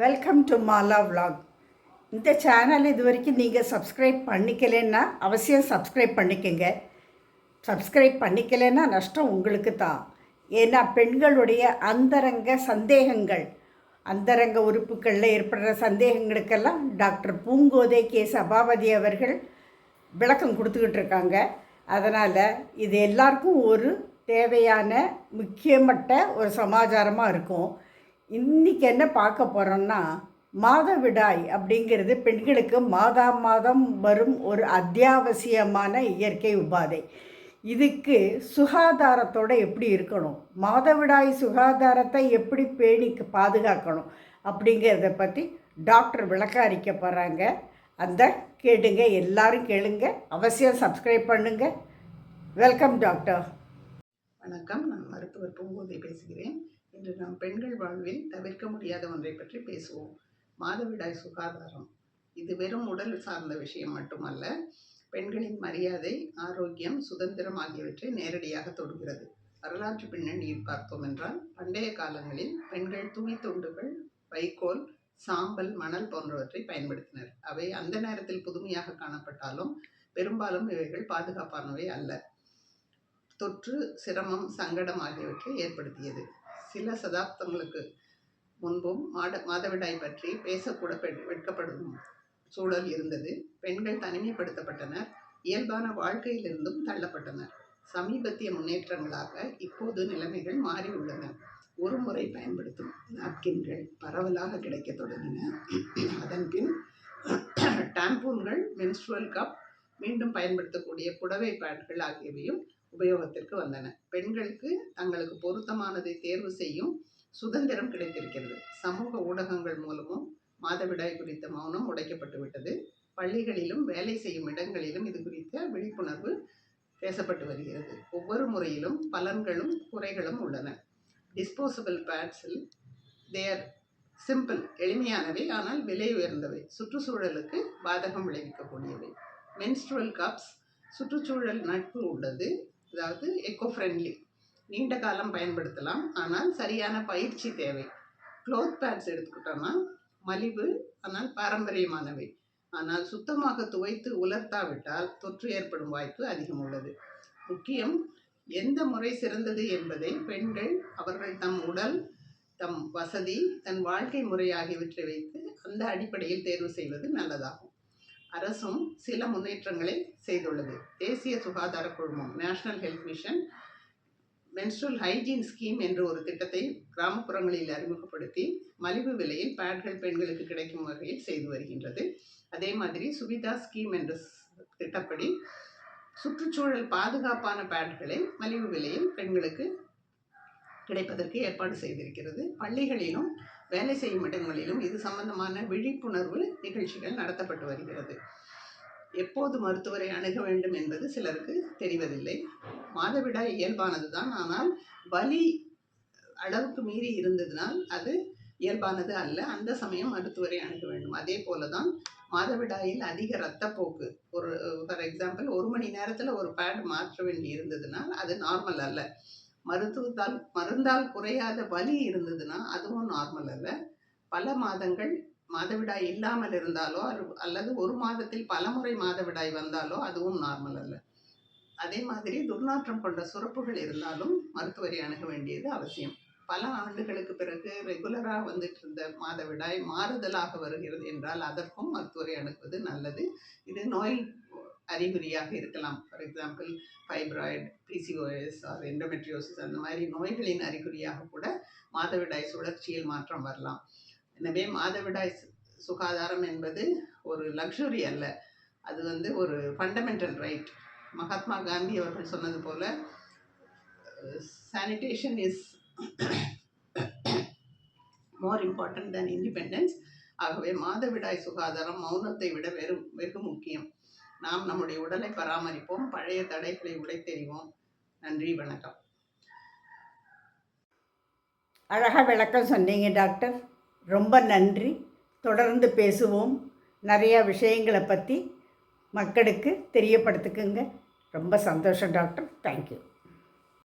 Welcome to Mala vlog இந்த channel இது வரைக்கும் நீங்கள் சப்ஸ்கிரைப் பண்ணிக்கலைன்னா அவசியம் சப்ஸ்கிரைப் பண்ணிக்கங்க. சப்ஸ்கிரைப் பண்ணிக்கலைன்னா நஷ்டம் உங்களுக்கு தான். ஏன்னா பெண்களுடைய அந்தரங்க சந்தேகங்கள் அந்தரங்க உறுப்புகளில் ஏற்படுற சந்தேகங்களுக்கெல்லாம் டாக்டர் பூங்கோதை கே. சபாபதி அவர்கள் விளக்கம் கொடுத்துக்கிட்டு இருக்காங்க. அதனால் இது எல்லாருக்கும் ஒரு தேவையான முக்கியமட்ட ஒரு சமாச்சாரமாக இருக்கும். இன்றைக்கி என்ன பார்க்க போகிறோம்னா மாதவிடாய் அப்படிங்கிறது பெண்களுக்கு மாதா மாதம் வரும் ஒரு அத்தியாவசியமான இயற்கை உபாதை. இதுக்கு சுகாதாரத்தோட எப்படி இருக்கணும்? மாதவிடாய் சுகாதாரத்தை எப்படி பேணிக்கு பாதுகாக்கணும் அப்படிங்கிறத பற்றி டாக்டர் விளக்க அளிக்க போகிறாங்க அந்த கேளுங்க எல்லாரும் கேளுங்க. அவசியம் சப்ஸ்கிரைப் பண்ணுங்கள் வெல்கம் டாக்டர். வணக்கம். நான் மருத்துவர் பூங்கோதை பேசுகிறேன். இன்று நாம் பெண்கள் வாழ்வில் தவிர்க்க முடியாத ஒன்றை பற்றி பேசுவோம். மாதவிடாய் சுகாதாரம். இது வெறும் உடல் சார்ந்த விஷயம் மட்டுமல்ல பெண்களின் மரியாதை ஆரோக்கியம் சுதந்திரம் ஆகியவற்றை நேரடியாக தொடுகிறது. வரலாற்று பின்னணியில் பார்த்தோம் என்றால் பண்டைய காலங்களில் பெண்கள் துணி துண்டுகள் வைக்கோல் சாம்பல் மணல் போன்றவற்றை பயன்படுத்தினர். அவை அந்த நேரத்தில் புதுமையாக காணப்பட்டாலும் பெரும்பாலும் இவைகள் பாதுகாப்பானவை அல்ல. தொற்று சிரமம் சங்கடம் ஆகியவற்றை ஏற்படுத்தியது. சில சதாப்தங்களுக்கு முன்பும் மாட மாதவிடாய் பற்றி பேசக்கூட பெண் வெட்கப்படும் சூழல் இருந்தது. பெண்கள் தனிமைப்படுத்தப்பட்டனர். இயல்பான வாழ்க்கையிலிருந்தும் தள்ளப்பட்டனர். சமீபத்திய முன்னேற்றங்களாக இப்போது நிலைமைகள் மாறியுள்ளன. ஒரு முறை பயன்படுத்தும் நாப்கின்கள் பரவலாக கிடைக்கத் தொடங்கின. அதன் பின் டாம்பூன்கள் மென்ஸ்ட்ரல் கப் மீண்டும் பயன்படுத்தக்கூடிய புடவை பேட்கள் ஆகியவையும் உபயோகத்திற்கு வந்தன. பெண்களுக்கு தங்களுக்கு பொருத்தமானதை தேர்வு செய்யும் சுதந்திரம் கிடைத்திருக்கிறது. சமூக ஊடகங்கள் மூலமும் மாதவிடாய் குறித்த மௌனம் உடைக்கப்பட்டு விட்டது. பள்ளிகளிலும் வேலை செய்யும் இடங்களிலும் இது குறித்த விழிப்புணர்வு பேசப்பட்டு வருகிறது. ஒவ்வொரு முறையிலும் பலன்களும் குறைகளும் உள்ளன. டிஸ்போசபிள் பேட்ஸில் தேர் சிம்பிள் எளிமையானவை ஆனால் விலை உயர்ந்தவை. சுற்றுச்சூழலுக்கு பாதகம் விளைவிக்கக்கூடியவை. மென்ஸ்ட்ரல் கப்ஸ் சுற்றுச்சூழல் நட்பு உள்ளது. அதாவது எக்கோ ஃப்ரெண்ட்லி நீண்ட காலம் பயன்படுத்தலாம். ஆனால் சரியான பயிற்சி தேவை. க்ளோத் பேட்ஸ் எடுத்துக்கிட்டோம்னா மலிவு ஆனால் பாரம்பரியமானவை. ஆனால் சுத்தமாக துவைத்து உலர்த்தாவிட்டால் தொற்று ஏற்படும் வாய்ப்பு அதிகம் உள்ளது. முக்கியம் எந்த முறை சிறந்தது என்பதை பெண்கள் அவர்கள் தம் உடல் தம் வசதி தன் வாழ்க்கை முறை ஆகியவற்றை வைத்து அந்த அடிப்படையில் தேர்வு செய்வது நல்லதாகும். அரசும் சில முன்னேற்றங்களை செய்துள்ளது. தேசிய சுகாதார குழுமம் national health mission menstrual hygiene scheme என்ற ஒரு திட்டத்தை கிராமப்புறங்களில் அறிமுகப்படுத்தி மலிவு விலையில் பேட்கள் பெண்களுக்கு கிடைக்கும் வகையில் செய்து வருகின்றது. அதே மாதிரி சுவிதா ஸ்கீம் என்ற திட்டப்படி சுற்றுச்சூழல் பாதுகாப்பான பேட்களை மலிவு விலையில் பெண்களுக்கு கிடைப்பதற்கு ஏற்பாடு செய்திருக்கிறது. பள்ளிகளிலும் வேலை செய்யும் இடங்களிலும் இது சம்பந்தமான விழிப்புணர்வு நிகழ்ச்சிகள் நடத்தப்பட்டு வருகிறது. எப்போது மருத்துவரை அணுக வேண்டும் என்பது சிலருக்கு தெரிவதில்லை. மாதவிடாய் இயல்பானது தான் ஆனால் வலி அளவுக்கு மீறி இருந்ததுனால் அது இயல்பானது அல்ல. அந்த சமயம் மருத்துவரை அணுக வேண்டும். அதே போல தான் மாதவிடாயில் அதிக இரத்தப்போக்கு. ஒரு ஃபார் எக்ஸாம்பிள் ஒரு மணி நேரத்தில் ஒரு பேட் மாற்ற வேண்டி இருந்ததுனால் அது நார்மல் அல்ல. மருத்துவத்தால் மருந்தால் குறையாத வலி இருந்ததுன்னா அதுவும் நார்மல் அல்ல. பல மாதங்கள் மாதவிடாய் இல்லாமல் இருந்தாலோ அல்லது ஒரு மாதத்தில் பலமுறை மாதவிடாய் வந்தாலோ அதுவும் நார்மல் அல்ல. அதே மாதிரி துர்நாற்றம் கொண்ட சுரப்புகள் இருந்தாலும் மருத்துவரை அணுக வேண்டியது அவசியம். பல ஆண்டுகளுக்கு பிறகு ரெகுலராக வந்துட்டு இருந்த மாதவிடாய் மாறுதலாக வருகிறது என்றால் அதற்கும் மருத்துவரை அணுகுவது நல்லது. இது நோய் அறிகுறியாக இருக்கலாம். For example fibroid PCOS or endometriosis அந்த மாதிரி நோய்களின் அறிகுறியாக கூட மாதவிடாய் சுழற்சியில் மாற்றம் வரலாம். எனவே மாதவிடாய் சுகாதாரம் என்பது ஒரு லக்ஸுரி அல்ல. அது வந்து ஒரு ஃபண்டமெண்டல் ரைட் மகாத்மா காந்தி அவர்கள் சொன்னது போல sanitation is more important than independence ஆகவே மாதவிடாய் சுகாதாரம் மௌனத்தை விட வெறும் வெகு முக்கியம். நாம் நம்முடைய உடலை பராமரிப்போம் பழைய தடைகளை உடைத்தெறிவோம். நன்றி வணக்கம். அழகாக விளக்கம் சொன்னீங்க டாக்டர். ரொம்ப நன்றி. தொடர்ந்து பேசுவோம். நிறையா விஷயங்களை பற்றி மக்களுக்கு தெரியப்படுத்துக்குங்க. ரொம்ப சந்தோஷம் டாக்டர். தேங்க்யூ